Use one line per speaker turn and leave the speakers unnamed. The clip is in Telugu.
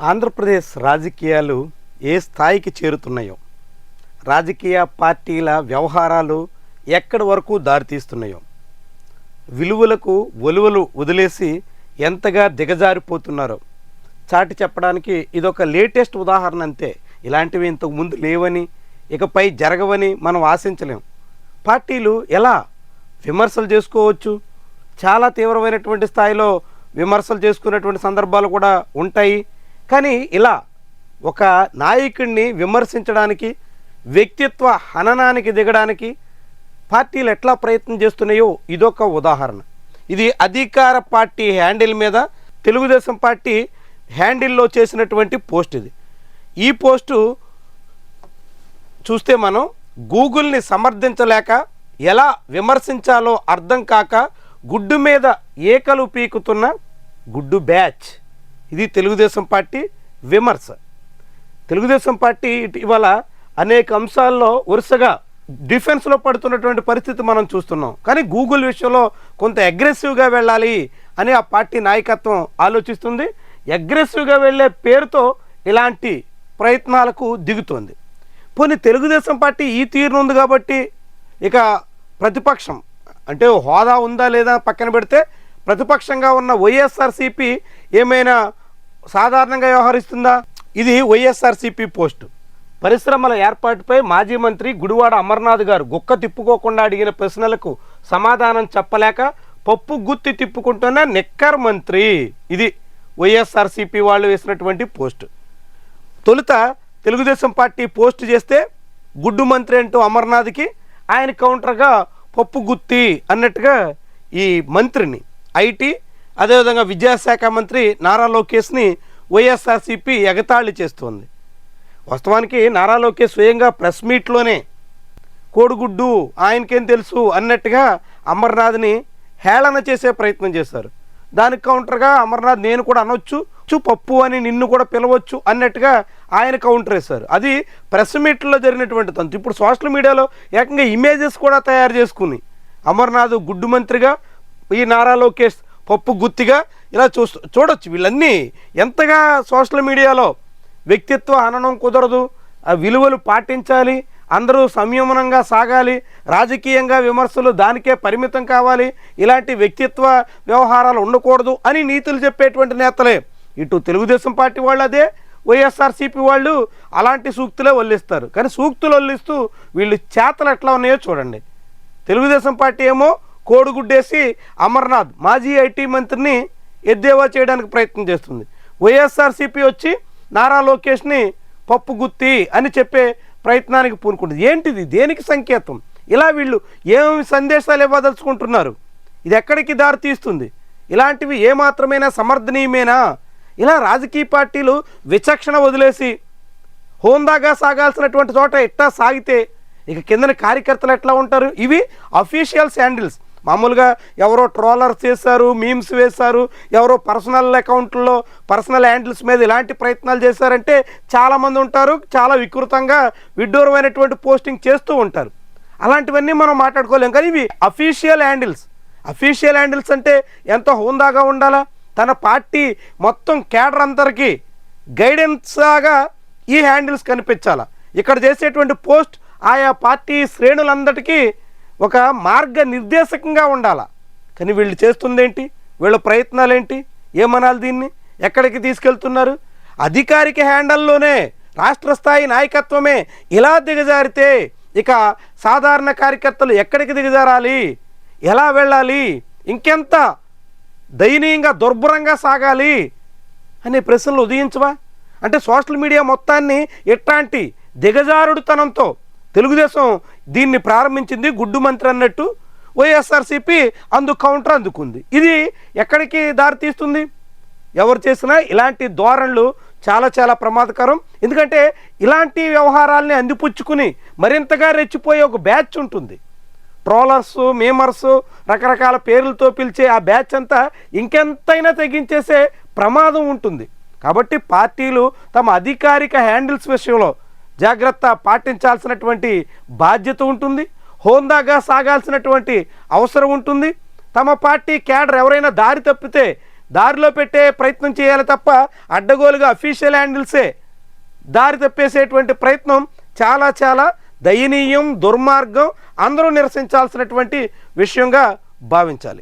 ఆంధ్రప్రదేశ్ రాజకీయాలు ఏ స్థాయికి చేరుతున్నాయో రాజకీయ పార్టీల వ్యవహారాలు ఎక్కడి వరకు దారితీస్తున్నాయో విలువలకు ఒలువలు వదిలేసి ఎంతగా దిగజారిపోతున్నారో చాటి చెప్పడానికి ఇదొక లేటెస్ట్ ఉదాహరణ అంతే. ఇలాంటివి ఇంతకు ముందు లేవని ఇకపై జరగవని మనం ఆశించలేం. పార్టీలు ఎలా విమర్శలు చేసుకోవచ్చు? చాలా తీవ్రమైనటువంటి స్థాయిలో విమర్శలు చేసుకునేటువంటి సందర్భాలు కూడా ఉంటాయి. కానీ ఇలా ఒక నాయకుడిని విమర్శించడానికి వ్యక్తిత్వ హననానికి దిగడానికి పార్టీలు ఎట్లా ప్రయత్నం చేస్తున్నాయో ఇదొక ఉదాహరణ. ఇది అధికార పార్టీ హ్యాండిల్ మీద తెలుగుదేశం పార్టీ హ్యాండిల్లో చేసినటువంటి పోస్ట్ ఇది. ఈ పోస్టు చూస్తే మనం గూగుల్ని సమర్థించలేక ఎలా విమర్శించాలో అర్థం కాక గుడ్డు మీద ఏకలు పీకుతున్న గుడ్డు బ్యాచ్. ఇది తెలుగుదేశం పార్టీ విమర్శ. తెలుగుదేశం పార్టీ ఇటీవల అనేక అంశాల్లో వరుసగా డిఫెన్స్లో పడుతున్నటువంటి పరిస్థితి మనం చూస్తున్నాం. కానీ గూగుల్ విషయంలో కొంత అగ్రెసివ్గా వెళ్ళాలి అని ఆ పార్టీ నాయకత్వం ఆలోచిస్తుంది. అగ్రెసివ్గా వెళ్ళే పేరుతో ఇలాంటి ప్రయత్నాలకు దిగుతోంది. పోనీ తెలుగుదేశం పార్టీ ఈ తీరును ఉంది కాబట్టి ఇక ప్రతిపక్షం అంటే హోదా ఉందా లేదా పక్కన పెడితే ప్రతిపక్షంగా ఉన్న వైఎస్ఆర్సీపీ ఏమైనా సాధారణంగా వ్యవహరిస్తుందా? ఇది వైఎస్ఆర్సీపీ పోస్ట్. పరిశ్రమల ఏర్పాటుపై మాజీ మంత్రి గుడివాడ అమర్నాథ్ గారు గుక్క తిప్పుకోకుండా అడిగిన ప్రశ్నలకు సమాధానం చెప్పలేక పప్పు గుత్తి తిప్పుకుంటున్న నెక్కర్ మంత్రి. ఇది వైఎస్ఆర్సీపీ వాళ్ళు వేసినటువంటి పోస్ట్. తొలుత తెలుగుదేశం పార్టీ పోస్ట్ చేస్తే గుడ్డు మంత్రి అంటూ అమర్నాథ్కి ఆయన కౌంటర్గా పప్పు గుత్తి అన్నట్టుగా ఈ మంత్రిని ఐటీ అదేవిధంగా విద్యాశాఖ మంత్రి నారా లోకేష్ని వైఎస్ఆర్సీపీ ఎగతాళి చేస్తోంది. వాస్తవానికి నారా లోకేష్ స్వయంగా ప్రెస్ మీట్లోనే కోడిగుడ్డు ఆయనకేం తెలుసు అన్నట్టుగా అమర్నాథ్ని హేళన చేసే ప్రయత్నం చేశారు. దానికి కౌంటర్గా అమర్నాథ్ నేను కూడా అనొచ్చు చు పప్పు అని నిన్ను కూడా పిలవచ్చు అన్నట్టుగా ఆయన కౌంటర్ వేశారు. అది ప్రెస్ మీట్లో జరిగినటువంటి తంతు. ఇప్పుడు సోషల్ మీడియాలో ఏకంగా ఇమేజెస్ కూడా తయారు చేసుకుని అమర్నాథ్ గుడ్డు మంత్రిగా ఈ నారా లోకేష్ పప్పు గుత్తిగా ఇలా చూస్తూ చూడొచ్చు. వీళ్ళన్నీ ఎంతగా సోషల్ మీడియాలో వ్యక్తిత్వ హననం కుదరదు. ఆ విలువలు పాటించాలి. అందరూ సంయమనంగా సాగాలి. రాజకీయంగా విమర్శలు దానికే పరిమితం కావాలి. ఇలాంటి వ్యక్తిత్వ వ్యవహారాలు ఉండకూడదు అని నీతులు చెప్పేటువంటి నేతలే. ఇటు తెలుగుదేశం పార్టీ వాళ్ళు అదే వైఎస్ఆర్సీపీ వాళ్ళు అలాంటి సూక్తులే వల్లిస్తారు. కానీ సూక్తులు వల్లిస్తూ వీళ్ళు చేతలు ఎట్లా ఉన్నాయో చూడండి. తెలుగుదేశం పార్టీ ఏమో కోడిగుడ్డేసి అమర్నాథ్ మాజీ ఐటీ మంత్రిని ఎద్దేవా చేయడానికి ప్రయత్నం చేస్తుంది. వైఎస్ఆర్సీపీ వచ్చి నారా లోకేష్ని పప్పు గుత్తి అని చెప్పే ప్రయత్నానికి పూనుకుంటుంది. ఏంటిది? దేనికి సంకేతం? ఇలా వీళ్ళు ఏమేమి సందేశాలు ఇవ్వదలుచుకుంటున్నారు? ఇది ఎక్కడికి దారి తీస్తుంది? ఇలాంటివి ఏమాత్రమైనా సమర్థనీయమేనా? ఇలా రాజకీయ పార్టీలు విచక్షణ వదిలేసి హోందాగా సాగాల్సినటువంటి చోట ఎట్టా సాగితే ఇక కిందన కార్యకర్తలు ఎట్లా ఉంటారు? ఇవి అఫీషియల్ శాండిల్స్. మామూలుగా ఎవరో ట్రోలర్స్ చేశారు మీమ్స్ వేశారు ఎవరో పర్సనల్ అకౌంట్లో పర్సనల్ హ్యాండిల్స్ మీద ఇలాంటి ప్రయత్నాలు చేశారంటే చాలామంది ఉంటారు చాలా వికృతంగా విడ్డూరమైనటువంటి పోస్టింగ్ చేస్తూ ఉంటారు. అలాంటివన్నీ మనం మాట్లాడుకోలేం కానీ ఇవి అఫీషియల్ హ్యాండిల్స్. అఫీషియల్ హ్యాండిల్స్ అంటే ఎంతో హోందాగా ఉండాలా? తన పార్టీ మొత్తం కేడర్ అందరికీ గైడెన్స్ లాగా ఈ హ్యాండిల్స్ కనిపించాలా? ఇక్కడ చేసేటువంటి పోస్ట్ ఆయా పార్టీ శ్రేణులందరికీ ఒక మార్గ నిర్దేశకంగా ఉండాలా? కానీ వీళ్ళు చేస్తుందేంటి? వీళ్ళ ప్రయత్నాలు ఏంటి ఏమనాలి దీన్ని? ఎక్కడికి తీసుకెళ్తున్నారు? అధికారిక హ్యాండల్లోనే రాష్ట్ర స్థాయి నాయకత్వమే ఇలా దిగజారితే ఇక సాధారణ కార్యకర్తలు ఎక్కడికి దిగజారాలి? ఎలా వెళ్ళాలి? ఇంకెంత దయనీయంగా దుర్భరంగా సాగాలి అనే ప్రశ్నలు ఉదయించవా? అంటే సోషల్ మీడియా మొత్తాన్ని ఇట్లాంటి దిగజారుడుతనంతో తెలుగుదేశం దీన్ని ప్రారంభించింది గుడ్డు మంత్రి అన్నట్టు వైఎస్ఆర్సీపీ అందు కౌంటర్ అందుకుంది. ఇది ఎక్కడికి దారితీస్తుంది ఎవరు చేసినా ఇలాంటి ధోరణులు చాలా చాలా ప్రమాదకరం. ఎందుకంటే ఇలాంటి వ్యవహారాల్ని అందిపుచ్చుకుని మరింతగా రెచ్చిపోయే ఒక బ్యాచ్ ఉంటుంది. ట్రోలర్స్ మేమర్స్ రకరకాల పేర్లతో పిలిచే ఆ బ్యాచ్ అంతా ఇంకెంతైనా తెగించేసే ప్రమాదం ఉంటుంది. కాబట్టి పార్టీలు తమ అధికారిక హ్యాండిల్స్ విషయంలో జాగ్రత్త పాటించాల్సినటువంటి బాధ్యత ఉంటుంది హోందాగా సాగాల్సినటువంటి అవసరం ఉంటుంది. తమ పార్టీ క్యాడర్ ఎవరైనా దారి తప్పితే దారిలో పెట్టే ప్రయత్నం చేయాలి తప్ప అడ్డగోలుగా అఫీషియల్ హ్యాండిల్సే దారి తప్పేసేటువంటి ప్రయత్నం చాలా చాలా దయనీయం దుర్మార్గం అందరూ నిరసించాల్సినటువంటి విషయంగా భావించాలి.